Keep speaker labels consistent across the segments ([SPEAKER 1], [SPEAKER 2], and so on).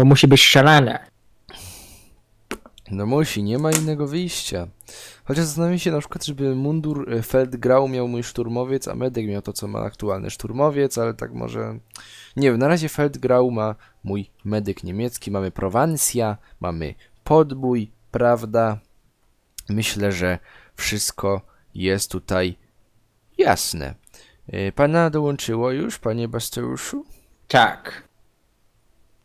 [SPEAKER 1] Bo musi być strzelane.
[SPEAKER 2] No musi, nie ma innego wyjścia. Chociaż zastanawiam się na przykład, żeby mundur e, Feldgrau miał mój szturmowiec, a Medek miał to, co ma aktualny szturmowiec, ale tak może... Nie wiem, na razie Feldgrau ma mój medyk niemiecki, mamy Prowansja, mamy podbój, prawda? Myślę, że wszystko jest tutaj jasne. E, Pana dołączyło już, panie Basteuszu?
[SPEAKER 1] Tak.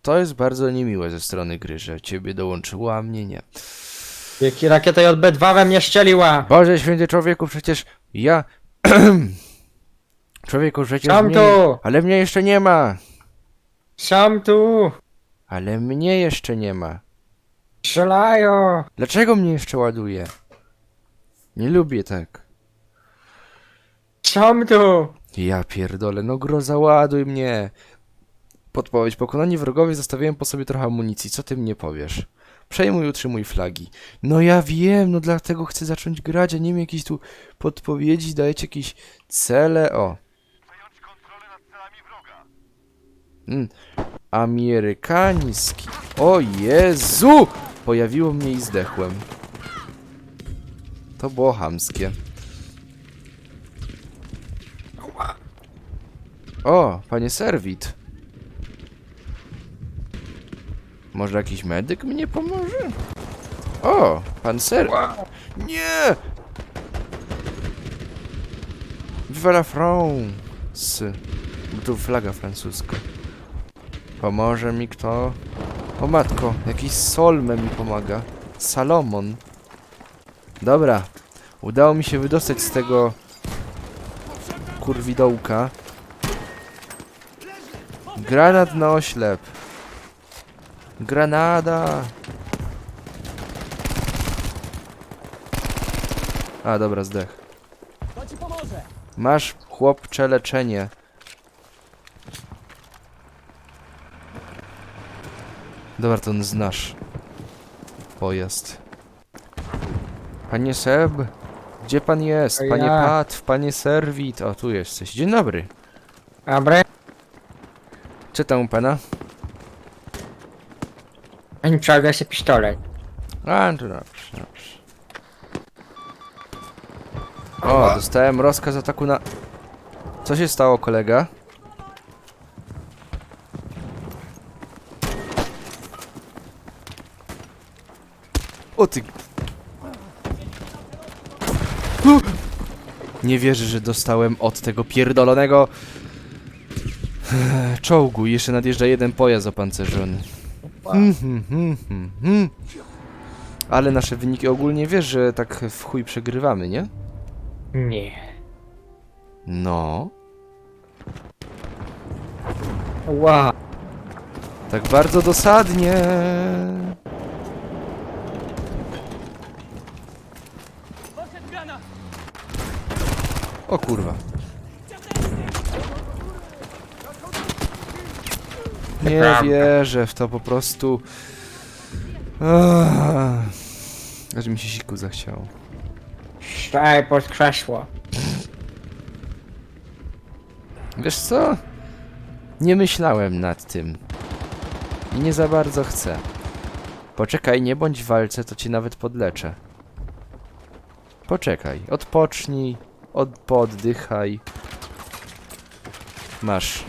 [SPEAKER 2] To jest bardzo niemiłe ze strony gry, że ciebie dołączyło, a mnie nie.
[SPEAKER 1] Jaki rakieta JB2 we mnie strzeliła.
[SPEAKER 2] Boże święty człowieku, przecież ja... człowieku, przecież
[SPEAKER 1] Tam
[SPEAKER 2] mnie...
[SPEAKER 1] tu.
[SPEAKER 2] Ale mnie jeszcze nie ma!
[SPEAKER 1] Sam tu.
[SPEAKER 2] Ale mnie jeszcze nie ma.
[SPEAKER 1] Strzelają.
[SPEAKER 2] Dlaczego mnie jeszcze ładuje? Nie lubię tak.
[SPEAKER 1] Sam tu.
[SPEAKER 2] Ja pierdolę, no gro, załaduj mnie. Podpowiedź. Pokonani wrogowie zostawiają po sobie trochę amunicji. Co ty mnie powiesz? Przejmuj, utrzymuj flagi. No ja wiem, no dlatego chcę zacząć grać, a nie wiem jakieś tu podpowiedzi, dajecie jakieś cele, o. Mm. Amerykański. O Jezu! Pojawiło mnie i zdechłem. To było chamskie. O, panie Serwit. Może jakiś medyk mnie pomoże? O, pan Ser... Nie! Viva la France! Tu flaga francuska. Pomoże mi kto? O matko, jakiś Solme mi pomaga. Salomon. Dobra. Udało mi się wydostać z tego kurwidołka. Granat na oślep. Granada. A, dobra, zdech. Masz, chłopcze, leczenie. Dobra, to on znasz. Pojazd. Panie Seb, gdzie pan jest?
[SPEAKER 1] To
[SPEAKER 2] Panie
[SPEAKER 1] ja.
[SPEAKER 2] Pat, panie Serwit. O, tu jesteś. Dzień dobry.
[SPEAKER 1] Dobre.
[SPEAKER 2] Czytam u pana.
[SPEAKER 1] Trzeba sobie pistolet.
[SPEAKER 2] A, to dobrze, dobrze. O, dostałem rozkaz ataku na... Co się stało, kolega? O ty... Nie wierzę, że dostałem od tego pierdolonego... czołgu. Jeszcze nadjeżdża jeden pojazd opancerzony. Hmm, hmm, hmm. Ale nasze wyniki ogólnie wiesz, że tak w chuj przegrywamy, nie?
[SPEAKER 1] Nie.
[SPEAKER 2] No.
[SPEAKER 1] Wow.
[SPEAKER 2] Tak bardzo dosadnie. O kurwa. Nie wierzę w to po prostu. Aż mi się siku zachciało.
[SPEAKER 1] Strzelaj pod krzesło.
[SPEAKER 2] Wiesz co? Nie myślałem nad tym. I nie za bardzo chcę. Poczekaj, nie bądź w walce, to cię nawet podleczę. Poczekaj, odpocznij, od, pooddychaj. Masz.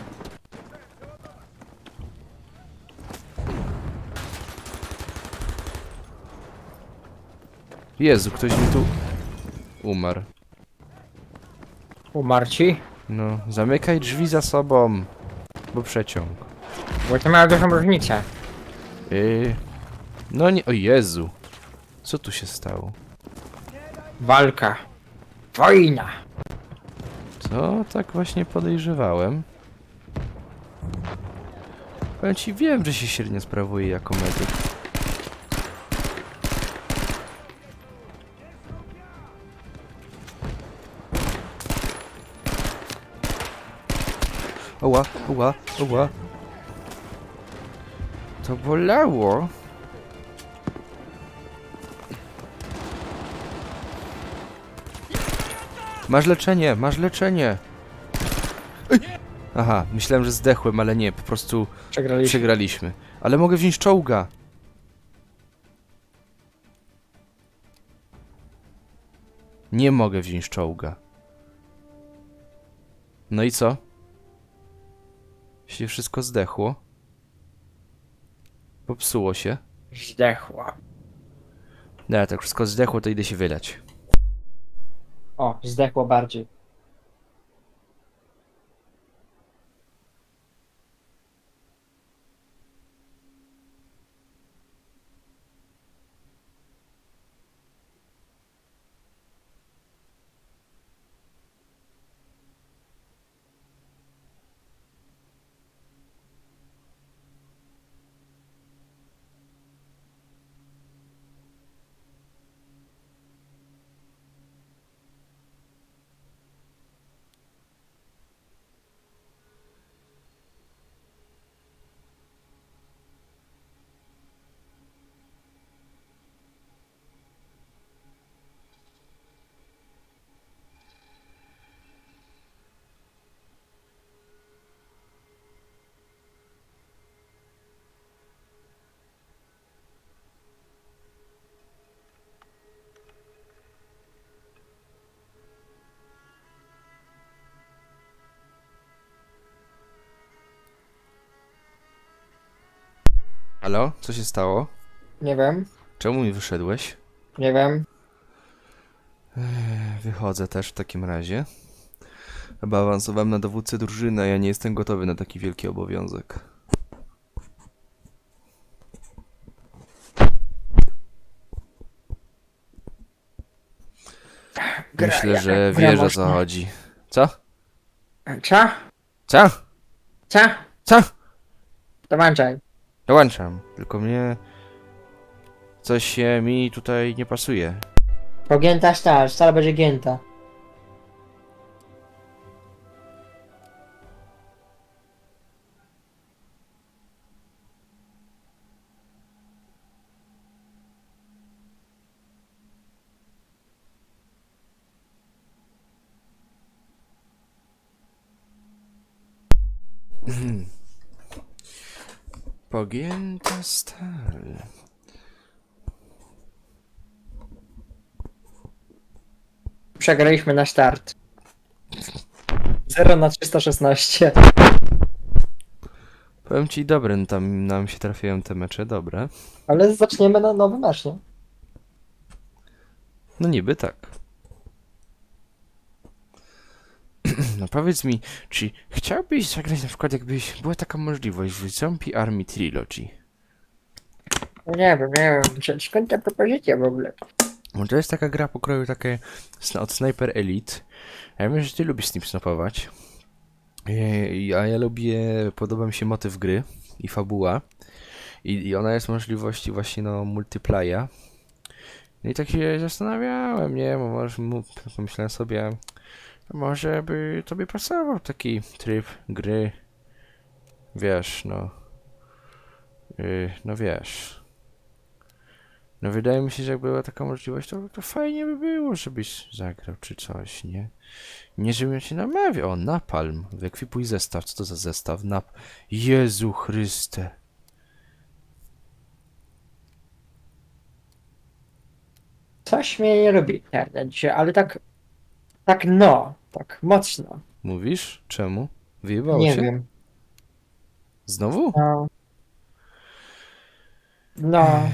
[SPEAKER 2] Jezu, ktoś mi tu umarł.
[SPEAKER 1] Umarł ci?
[SPEAKER 2] No, zamykaj drzwi za sobą, bo przeciąg.
[SPEAKER 1] Bo to miała dużą różnicę.
[SPEAKER 2] Yy, no nie, o Jezu. Co tu się stało?
[SPEAKER 1] Walka. Wojna.
[SPEAKER 2] Co? Tak właśnie podejrzewałem. Powiem ci, wiem, że się średnio sprawuje jako medyk. Oła, oła, oła. To bolało. Masz leczenie, masz leczenie. Ej! Aha, myślałem, że zdechłem, ale nie, po prostu
[SPEAKER 1] Przegraliśmy.
[SPEAKER 2] przegraliśmy. Ale mogę wziąć czołga. Nie mogę wziąć czołga. No i co? Się wszystko zdechło. Popsuło się.
[SPEAKER 1] Zdechła.
[SPEAKER 2] No, jak tak wszystko zdechło, to idę się wylać.
[SPEAKER 1] O, zdechło bardziej.
[SPEAKER 2] Halo? Co się stało?
[SPEAKER 1] Nie wiem,
[SPEAKER 2] Czemu mi wyszedłeś?
[SPEAKER 1] nie wiem.
[SPEAKER 2] Wychodzę też w takim razie. Chyba awansowałem na dowódcę drużyny, a ja nie jestem gotowy na taki wielki obowiązek.
[SPEAKER 1] Gra-
[SPEAKER 2] Myślę, że
[SPEAKER 1] gra
[SPEAKER 2] wiesz o co chodzi. Co?
[SPEAKER 1] Co?
[SPEAKER 2] Co?
[SPEAKER 1] Co?
[SPEAKER 2] Co?
[SPEAKER 1] Dołączaj.
[SPEAKER 2] Dołączam. Tylko mnie... Coś się mi tutaj nie pasuje.
[SPEAKER 1] Pogięta stal, stal będzie gięta.
[SPEAKER 2] Pogięta stal.
[SPEAKER 1] Przegraliśmy na start. 0 na 316.
[SPEAKER 2] Powiem ci, dobre tam nam się trafiają te mecze, dobre.
[SPEAKER 1] Ale zaczniemy na nowy mecz, nie?
[SPEAKER 2] No niby tak. No powiedz mi, czy chciałbyś zagrać na przykład jakbyś była taka możliwość w Zombie Army Trilogy?
[SPEAKER 1] No Nie wiem, nie wiem. Sk- Skąd ta propozycja w ogóle?
[SPEAKER 2] Bo to jest taka gra pokroju takie sna- od Sniper Elite. A ja wiem, że ty lubisz z nim snopować. A ja lubię, podoba mi się motyw gry i fabuła. I, I ona jest możliwości właśnie no multiplaya. No i tak się zastanawiałem, nie, bo może mu- pomyślałem sobie, może by tobie pasował taki tryb gry. Wiesz, no. Yy, no wiesz. No wydaje mi się, że jak była taka możliwość, to, to fajnie by było, żebyś zagrał czy coś, nie? Nie, żebym się namawiał. O, napalm. Wyekwipuj zestaw. Co to za zestaw? Nap... Jezu Chryste.
[SPEAKER 1] Coś mnie nie robi internet ale tak. Tak no. Tak mocno.
[SPEAKER 2] Mówisz? Czemu? Wyjebało
[SPEAKER 1] Nie
[SPEAKER 2] cię?
[SPEAKER 1] wiem.
[SPEAKER 2] Znowu?
[SPEAKER 1] No. No.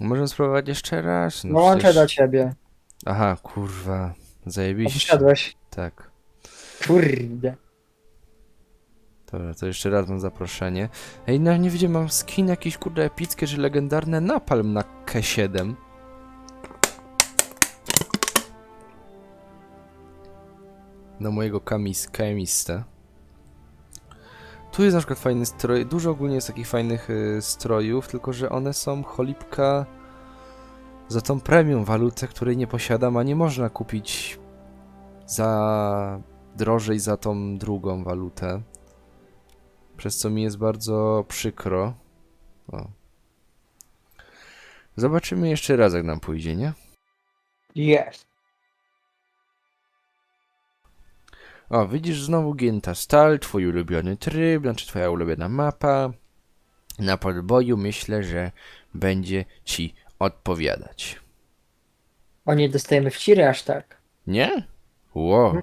[SPEAKER 2] Możemy spróbować jeszcze raz. No
[SPEAKER 1] Dołączę
[SPEAKER 2] przecież-
[SPEAKER 1] do ciebie.
[SPEAKER 2] Aha, kurwa. Zajebiście.
[SPEAKER 1] Wysiadłeś.
[SPEAKER 2] Tak.
[SPEAKER 1] Kurde.
[SPEAKER 2] Dobra, to jeszcze raz mam zaproszenie. Ej, no nie widziałem, mam skin jakieś kurde epickie, że legendarne napalm na K7. Na mojego kamis, kamistę. Tu jest na przykład fajny stroj, dużo ogólnie jest takich fajnych y, strojów, tylko że one są cholipka za tą premium walutę, której nie posiadam, a nie można kupić za drożej za tą drugą walutę. Przez co mi jest bardzo przykro. O. Zobaczymy jeszcze raz, jak nam pójdzie, nie?
[SPEAKER 1] Jest.
[SPEAKER 2] O, widzisz znowu gięta stal, twój ulubiony tryb, znaczy twoja ulubiona mapa. Na podboju myślę, że będzie ci odpowiadać.
[SPEAKER 1] O nie dostajemy w ciry aż tak.
[SPEAKER 2] Nie? Wow.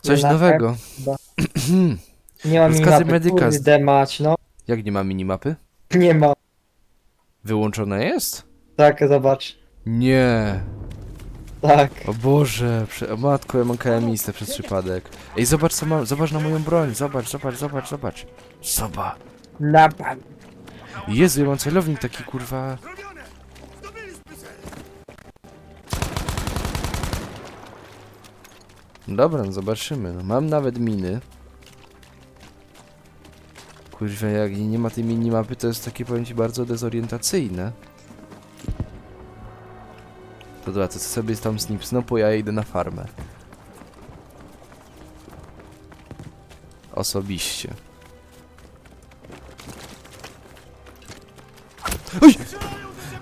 [SPEAKER 2] Coś
[SPEAKER 1] Na
[SPEAKER 2] nowego.
[SPEAKER 1] Nie ma
[SPEAKER 2] Rozkazy
[SPEAKER 1] minimapy,
[SPEAKER 2] medyka z-
[SPEAKER 1] kurde mać, no.
[SPEAKER 2] Jak nie ma minimapy?
[SPEAKER 1] Nie ma.
[SPEAKER 2] Wyłączone jest?
[SPEAKER 1] Tak, zobacz.
[SPEAKER 2] Nie.
[SPEAKER 1] Tak.
[SPEAKER 2] O Boże, prze... o matko, ja mam KMistę przez przypadek. Ej, zobacz co mam, zobacz na moją broń, zobacz, zobacz, zobacz, zobacz. Zobacz.
[SPEAKER 1] Napad.
[SPEAKER 2] Jezu, ja mam celownik taki kurwa. Dobra, no zobaczymy. No, mam nawet miny. Kurwa, jak nie ma tej minimapy, to jest takie, powiem ci, bardzo dezorientacyjne. To dobra, to sobie tam snip snopu, ja idę na farmę. Osobiście. Oj!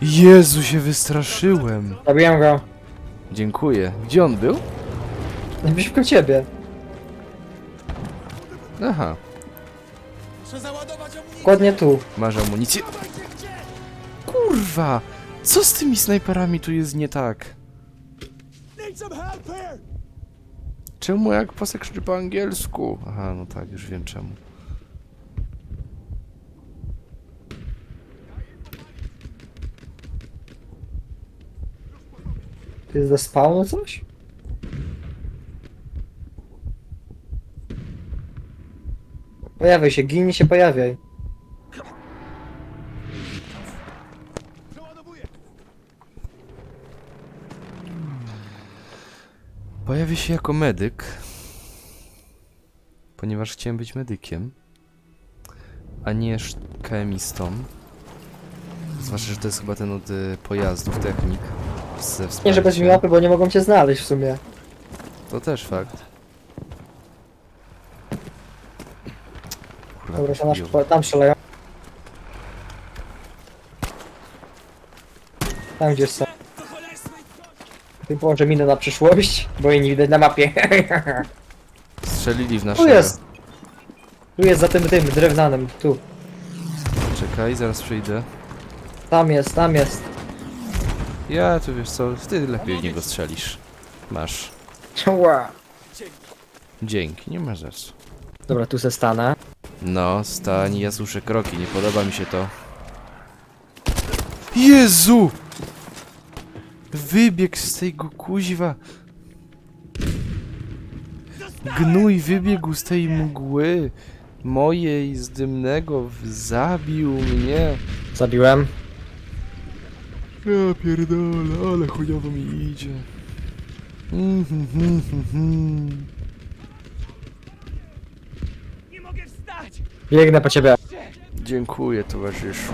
[SPEAKER 2] Jezu, się wystraszyłem.
[SPEAKER 1] Zabiłem go.
[SPEAKER 2] Dziękuję. Gdzie on był?
[SPEAKER 1] Naprzeciwko ciebie.
[SPEAKER 2] Aha,
[SPEAKER 1] Dokładnie tu.
[SPEAKER 2] masz amunicję. Kurwa! Co z tymi snajperami tu jest nie tak? Czemu jak posek krzyczy po angielsku? Aha, no tak, już wiem czemu.
[SPEAKER 1] To jest spawnu coś? Pojawiaj się, ginie się, pojawiaj.
[SPEAKER 2] Pojawię się jako medyk, ponieważ chciałem być medykiem, a nie KMistą. Zwłaszcza, że to jest chyba ten od y, pojazdów, technik. Ze
[SPEAKER 1] Nie, że bez
[SPEAKER 2] wsparciem.
[SPEAKER 1] mapy, bo nie mogą cię znaleźć w sumie.
[SPEAKER 2] To też fakt. Kurwa,
[SPEAKER 1] Dobra, to nasz,
[SPEAKER 2] chujowo.
[SPEAKER 1] tam strzelają. Tam gdzie są. Ty połączę minę na przyszłość, bo jej nie widać na mapie.
[SPEAKER 2] Strzelili w
[SPEAKER 1] tu
[SPEAKER 2] naszego.
[SPEAKER 1] jest! Tu jest za tym tym drewnanym, tu.
[SPEAKER 2] Czekaj, zaraz przyjdę.
[SPEAKER 1] Tam jest, tam jest.
[SPEAKER 2] Ja, tu wiesz co, ty lepiej w niego strzelisz. Masz.
[SPEAKER 1] Ła.
[SPEAKER 2] Dzięki, nie ma za co.
[SPEAKER 1] Dobra, tu se stanę.
[SPEAKER 2] No, stań, ja słyszę kroki, nie podoba mi się to. Jezu! Wybiegł z tego kuźwa. Gnój wybiegł z tej mgły mojej z dymnego, zabił mnie.
[SPEAKER 1] Zabiłem.
[SPEAKER 2] Ja pierdolę, ale chujowo mi idzie. Mhm, mhm, mhm.
[SPEAKER 1] Biegnę po ciebie.
[SPEAKER 2] Dziękuję, towarzyszu.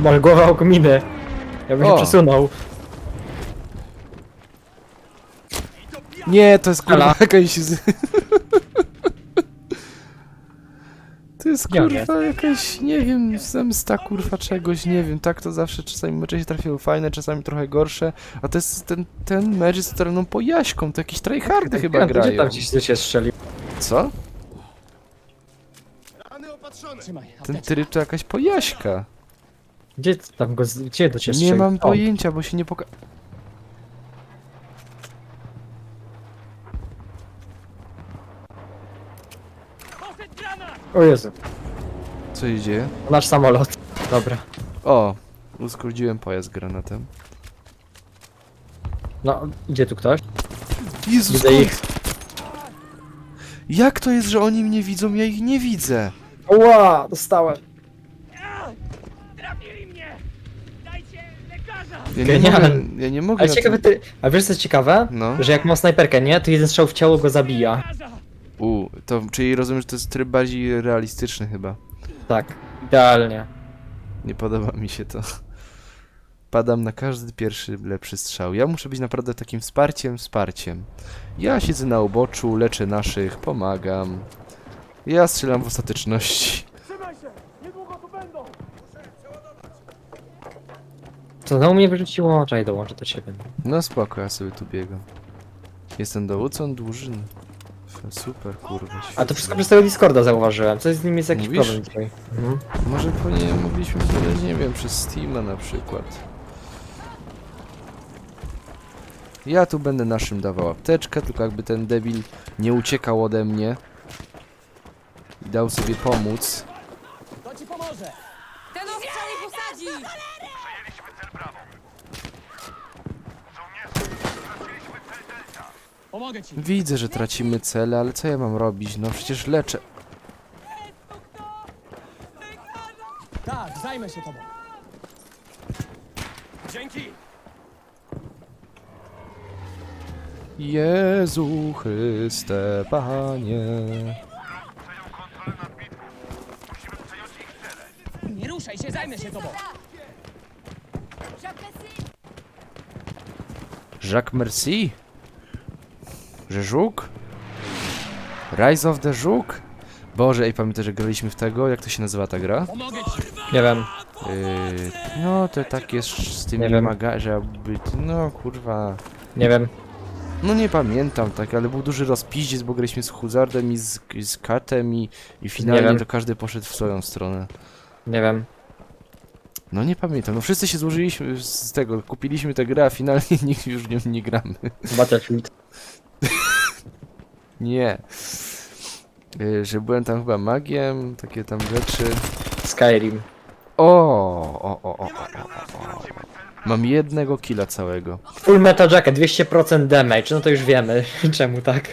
[SPEAKER 1] Masz głowę miny. Ja bym się
[SPEAKER 2] O.
[SPEAKER 1] przesunął.
[SPEAKER 2] Nie, to jest kurwa
[SPEAKER 1] Ala.
[SPEAKER 2] jakaś z... To jest
[SPEAKER 1] Gdzie on
[SPEAKER 2] kurwa jakaś, nie wiem, zemsta kurwa czegoś, nie wiem, tak to zawsze czasami mecze się trafiały fajne, czasami trochę gorsze, a to jest ten, ten mecz jest totalną pojaśką, to jakieś tryhardy chyba
[SPEAKER 1] Gdzie
[SPEAKER 2] grają.
[SPEAKER 1] tam gdzieś się strzelił?
[SPEAKER 2] Co? Ten tryb to jakaś pojaśka.
[SPEAKER 1] Gdzie ty tam go, z- gdzie do ciebie
[SPEAKER 2] Nie
[SPEAKER 1] strzelił?
[SPEAKER 2] mam
[SPEAKER 1] O,
[SPEAKER 2] pojęcia, bo się nie poka...
[SPEAKER 1] O Jezu,
[SPEAKER 2] Co się dzieje?
[SPEAKER 1] nasz samolot. Dobra.
[SPEAKER 2] O, uszkodziłem pojazd granatem.
[SPEAKER 1] No, idzie tu ktoś?
[SPEAKER 2] Jezus,
[SPEAKER 1] Widzę
[SPEAKER 2] skąd?
[SPEAKER 1] ich.
[SPEAKER 2] Jak to jest, że oni mnie widzą, ja ich nie widzę?
[SPEAKER 1] Ła, dostałem.
[SPEAKER 3] Trafili mnie! Dajcie lekarza!
[SPEAKER 2] Ja nie
[SPEAKER 1] Genialne.
[SPEAKER 2] mogę, ja nie mogę
[SPEAKER 1] Ale
[SPEAKER 2] na
[SPEAKER 1] ciekawe, ty... A wiesz co jest ciekawe?
[SPEAKER 2] No.
[SPEAKER 1] Że jak ma snajperkę, nie? To jeden strzał w ciało go zabija.
[SPEAKER 3] Lekarza!
[SPEAKER 2] U, to, czyli rozumiem, że to jest tryb bardziej realistyczny chyba.
[SPEAKER 1] Tak, idealnie.
[SPEAKER 2] Nie podoba mi się to. Padam na każdy pierwszy lepszy strzał. Ja muszę być naprawdę takim wsparciem, wsparciem. Ja siedzę na uboczu, leczę naszych, pomagam. Ja strzelam w ostateczności.
[SPEAKER 3] Trzymaj się! Niedługo tu będą!
[SPEAKER 1] To znowu mnie wyrzuciło? Czekaj, dołączę do ciebie.
[SPEAKER 2] No spoko, ja sobie tu biegam. Jestem dowódcą drużyny. Super, kurwa.
[SPEAKER 1] A to wszystko przez tego Discorda zauważyłem. Coś z nim jest jakiś
[SPEAKER 2] Mówisz?
[SPEAKER 1] problem dzisiaj. Mhm.
[SPEAKER 2] Może powinien mogliśmy znaleźć, nie wiem, przez Steama na przykład. Ja tu będę naszym dawał apteczkę, tylko jakby ten debil nie uciekał ode mnie i dał sobie pomóc.
[SPEAKER 3] To ci pomoże!
[SPEAKER 4] Ten ostrzał ich usadzi!
[SPEAKER 3] Pomogę ci!
[SPEAKER 2] Widzę, że tracimy cele, ale co ja mam robić? No przecież leczę.
[SPEAKER 3] Tak, zajmę się tobą. Dzięki!
[SPEAKER 2] Jezu Chryste, Panie.
[SPEAKER 3] Nie ruszaj się, zajmę się tobą!
[SPEAKER 2] Jacques Merci? Że żuk? Rise of the Żuk? Boże, ej, pamiętasz, że graliśmy w tego? Jak to się nazywa ta gra?
[SPEAKER 1] Nie wiem.
[SPEAKER 2] Yy, no, to tak jest z tymi
[SPEAKER 1] Nie wiem.
[SPEAKER 2] maga, że jakby, no kurwa.
[SPEAKER 1] Nie wiem.
[SPEAKER 2] No nie pamiętam tak, ale był duży rozpiździec, bo graliśmy z Huzardem i z, i z Katem i, i finalnie
[SPEAKER 1] wiem.
[SPEAKER 2] to każdy poszedł w swoją stronę.
[SPEAKER 1] Nie wiem.
[SPEAKER 2] No nie pamiętam, no wszyscy się złożyliśmy z tego, kupiliśmy tę grę, a finalnie nikt już nie, nie gramy.
[SPEAKER 1] Battlefield.
[SPEAKER 2] Nie. Yy, że byłem tam chyba magiem, takie tam rzeczy.
[SPEAKER 1] Skyrim.
[SPEAKER 2] O, o, o, o, o, o. Mam jednego killa całego.
[SPEAKER 1] Full Metal Jacket, 200% damage, no to już wiemy czemu tak.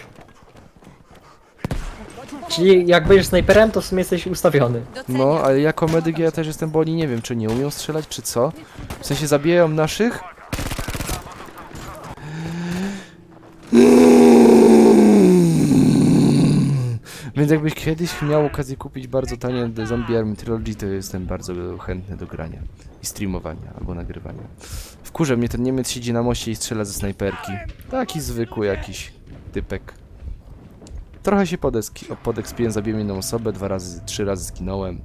[SPEAKER 1] Czyli jak będziesz snajperem, to w sumie jesteś ustawiony.
[SPEAKER 2] No, ale jako medyk ja też jestem, bo oni nie wiem, czy nie umią strzelać, czy co. W sensie zabijają naszych. Więc jakbyś kiedyś miał okazję kupić bardzo tanie The Zombie Army Trilogy, to jestem bardzo chętny do grania i streamowania albo nagrywania. Wkurza mnie ten Niemiec siedzi na moście i strzela ze snajperki. Taki zwykły jakiś typek. Trochę się podekspiłem, zabiłem jedną osobę, dwa razy, trzy razy zginąłem.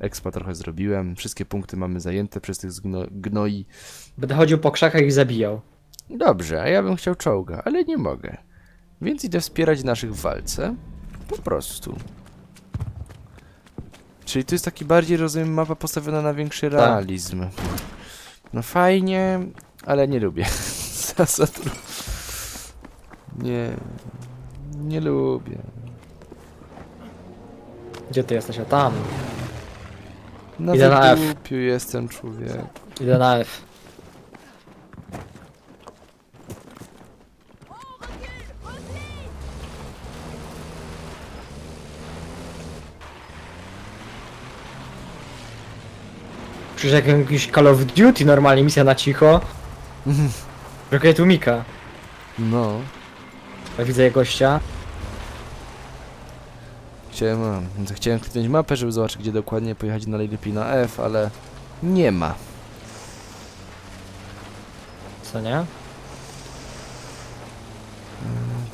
[SPEAKER 2] Expa trochę zrobiłem, wszystkie punkty mamy zajęte przez tych gnoi.
[SPEAKER 1] Będę chodził po krzakach i zabijał.
[SPEAKER 2] Dobrze, a ja bym chciał czołga, ale nie mogę. Więc idę wspierać naszych w walce. Po prostu. Czyli to jest taki bardziej, rozumiem, mapa postawiona na większy
[SPEAKER 1] Tak.
[SPEAKER 2] realizm. No fajnie, ale nie lubię. Nie. Nie lubię.
[SPEAKER 1] Gdzie ty jesteś? O tam.
[SPEAKER 2] Na
[SPEAKER 1] Idę na F.
[SPEAKER 2] wydupiu jestem człowiek.
[SPEAKER 1] Idę na F. Przecież jak jakiś Call of Duty normalnie, misja na cicho. Brakuje tu Mika.
[SPEAKER 2] No.
[SPEAKER 1] Ja widzę gościa.
[SPEAKER 2] Chciałem, a, więc chciałem kliknąć mapę, żeby zobaczyć, gdzie dokładnie pojechać najlepiej na F, ale nie ma.
[SPEAKER 1] Co nie?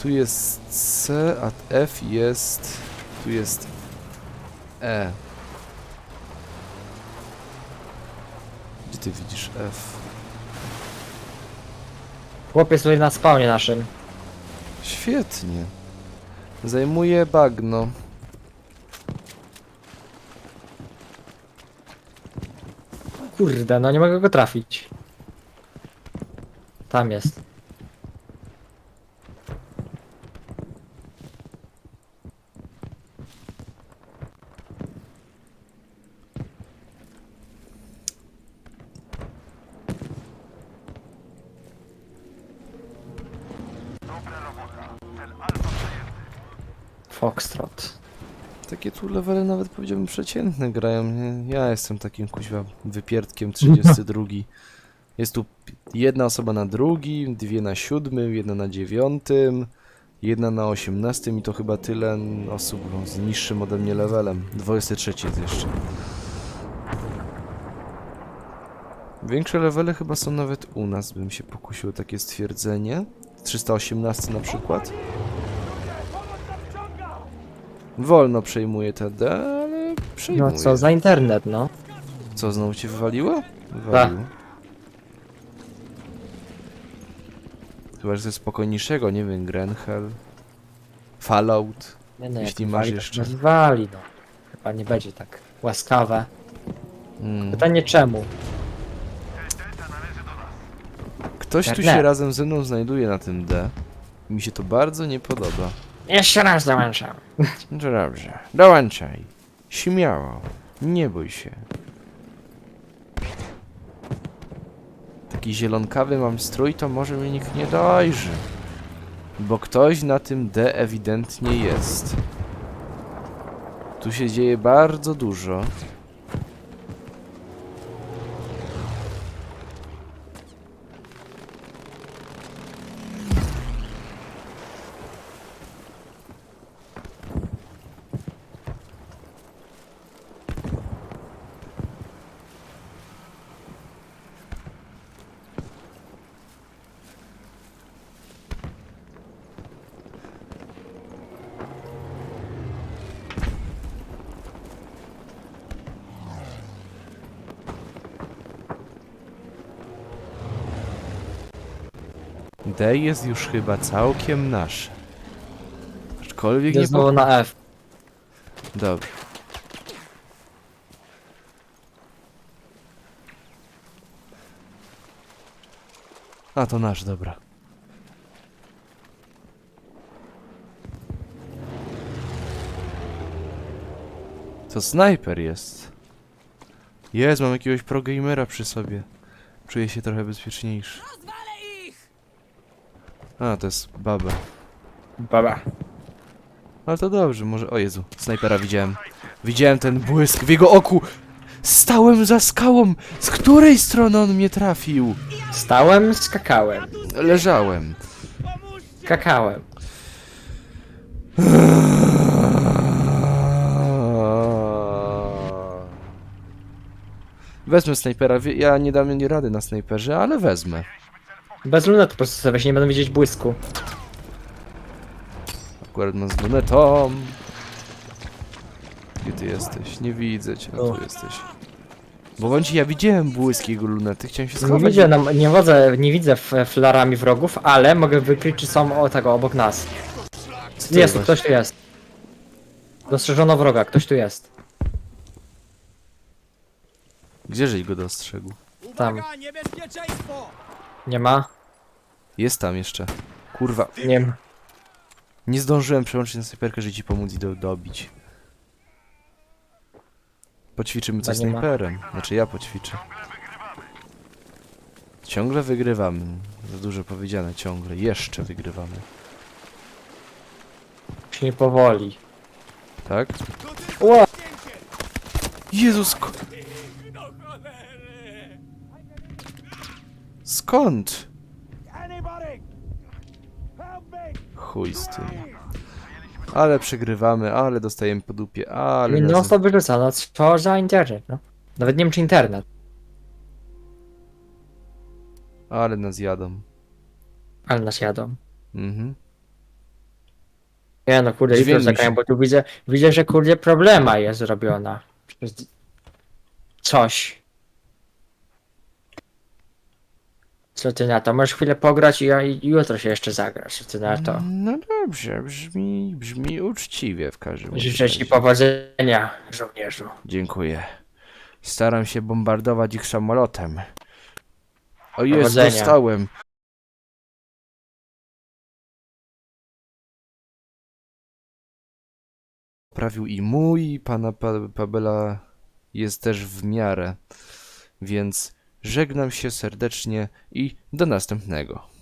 [SPEAKER 2] Tu jest C, a F jest... Tu jest E. Gdzie ty widzisz F?
[SPEAKER 1] Chłopiec tutaj na spawnie naszym.
[SPEAKER 2] Świetnie. Zajmuje bagno.
[SPEAKER 1] Kurde, no nie mogę go trafić. Tam jest. Foxtrot.
[SPEAKER 2] Takie tu levele nawet powiedziałbym przeciętne grają. Nie? Ja jestem takim kuźwa wypierdkiem 32. Jest tu jedna osoba na drugim, dwie na siódmym, jedna na dziewiątym, jedna na osiemnastym i to chyba tyle osób z niższym ode mnie levelem. 23 jest jeszcze. Większe levele chyba są nawet u nas, bym się pokusił o takie stwierdzenie. 318 na przykład. Wolno przejmuje TD, ale przejmuje.
[SPEAKER 1] No co za internet, no.
[SPEAKER 2] Co, znowu cię wywaliło? Wywaliło. Chyba, że coś spokojniejszego, nie wiem, Grenhell. Fallout.
[SPEAKER 1] Nie no,
[SPEAKER 2] Jeśli
[SPEAKER 1] jak
[SPEAKER 2] masz
[SPEAKER 1] wali,
[SPEAKER 2] jeszcze.
[SPEAKER 1] To wali, no. Chyba nie będzie tak łaskawe.
[SPEAKER 2] Mm.
[SPEAKER 1] Pytanie czemu?
[SPEAKER 2] Ktoś tu
[SPEAKER 1] Internet.
[SPEAKER 2] się razem ze mną znajduje na tym D. Mi się to bardzo nie podoba.
[SPEAKER 1] Jeszcze raz dołączam.
[SPEAKER 2] No to dobrze. Dołączaj. Śmiało. Nie bój się. Taki zielonkawy mam strój, to może mnie nikt nie dojrzy. Bo ktoś na tym D ewidentnie jest. Tu się dzieje bardzo dużo. D jest już chyba całkiem nasze. Aczkolwiek
[SPEAKER 1] Idę
[SPEAKER 2] nie
[SPEAKER 1] znowu na F.
[SPEAKER 2] Dobrze. A to nasz, dobra. To snajper jest. Jest, mam jakiegoś progamera przy sobie. Czuję się trochę bezpieczniejszy. A, to jest baba.
[SPEAKER 1] Baba.
[SPEAKER 2] Ale to dobrze, może... O Jezu, snajpera widziałem. Widziałem ten błysk w jego oku. Stałem za skałą. Z której strony on mnie trafił?
[SPEAKER 1] Stałem, skakałem.
[SPEAKER 2] Leżałem.
[SPEAKER 1] Kakałem.
[SPEAKER 2] Wezmę snajpera. Ja nie dam rady na snajperze, ale wezmę.
[SPEAKER 1] Bez lunet po prostu sobie nie będą widzieć błysku.
[SPEAKER 2] Akurat mam z lunetą. Gdzie ty jesteś? Nie widzę cię.
[SPEAKER 1] O.
[SPEAKER 2] Tu jesteś. Bo bądź ja widziałem błysk jego lunety. Chciałem się
[SPEAKER 1] Nie
[SPEAKER 2] schować.
[SPEAKER 1] widzę, nam, nie, wodzę, nie widzę f- flarami wrogów, ale mogę wykryć, czy są o tego obok nas.
[SPEAKER 2] Co to
[SPEAKER 1] Jest tu,
[SPEAKER 2] właśnie?
[SPEAKER 1] ktoś tu jest. Dostrzeżono wroga, ktoś tu jest.
[SPEAKER 2] Gdzieżeś go dostrzegł?
[SPEAKER 1] Tam.
[SPEAKER 3] Uwaga, niebezpieczeństwo!
[SPEAKER 1] Nie ma?
[SPEAKER 2] Jest tam jeszcze. Kurwa.
[SPEAKER 1] Nie ma.
[SPEAKER 2] Nie zdążyłem przełączyć na snajperkę, żeby ci pomóc i do, dobić. Poćwiczymy coś z
[SPEAKER 1] nie ma.
[SPEAKER 2] snajperem. Znaczy ja poćwiczę. Ciągle wygrywamy. Za dużo powiedziane. Ciągle. Jeszcze wygrywamy.
[SPEAKER 1] Się nie powoli.
[SPEAKER 2] Tak?
[SPEAKER 1] Ła!
[SPEAKER 2] Jezus! Ko- Skąd? Chuj z tym. Ale przegrywamy, ale dostajemy po dupie, ale... Nas-
[SPEAKER 1] to wyrzuca, no co za internet, no. Nawet nie wiem czy internet.
[SPEAKER 2] Ale nas jadą.
[SPEAKER 1] Ale nas jadą.
[SPEAKER 2] Mhm.
[SPEAKER 1] Nie no kurde,
[SPEAKER 2] Dźwięk mi
[SPEAKER 1] bo tu widzę, widzę, że kurde problema jest zrobiona. Przez coś. Co ty na to? Możesz chwilę pograć i, ja- i jutro się jeszcze zagrasz. Co ty na to?
[SPEAKER 2] No dobrze, brzmi, brzmi uczciwie w każdym
[SPEAKER 1] Życzę ci
[SPEAKER 2] razie.
[SPEAKER 1] powodzenia, żołnierzu.
[SPEAKER 2] Dziękuję. Staram się bombardować ich samolotem. O jest,
[SPEAKER 1] Powodzenia.
[SPEAKER 2] dostałem. Prawił i mój, i pana pa Pabela jest też w miarę. Więc żegnam się serdecznie i do następnego.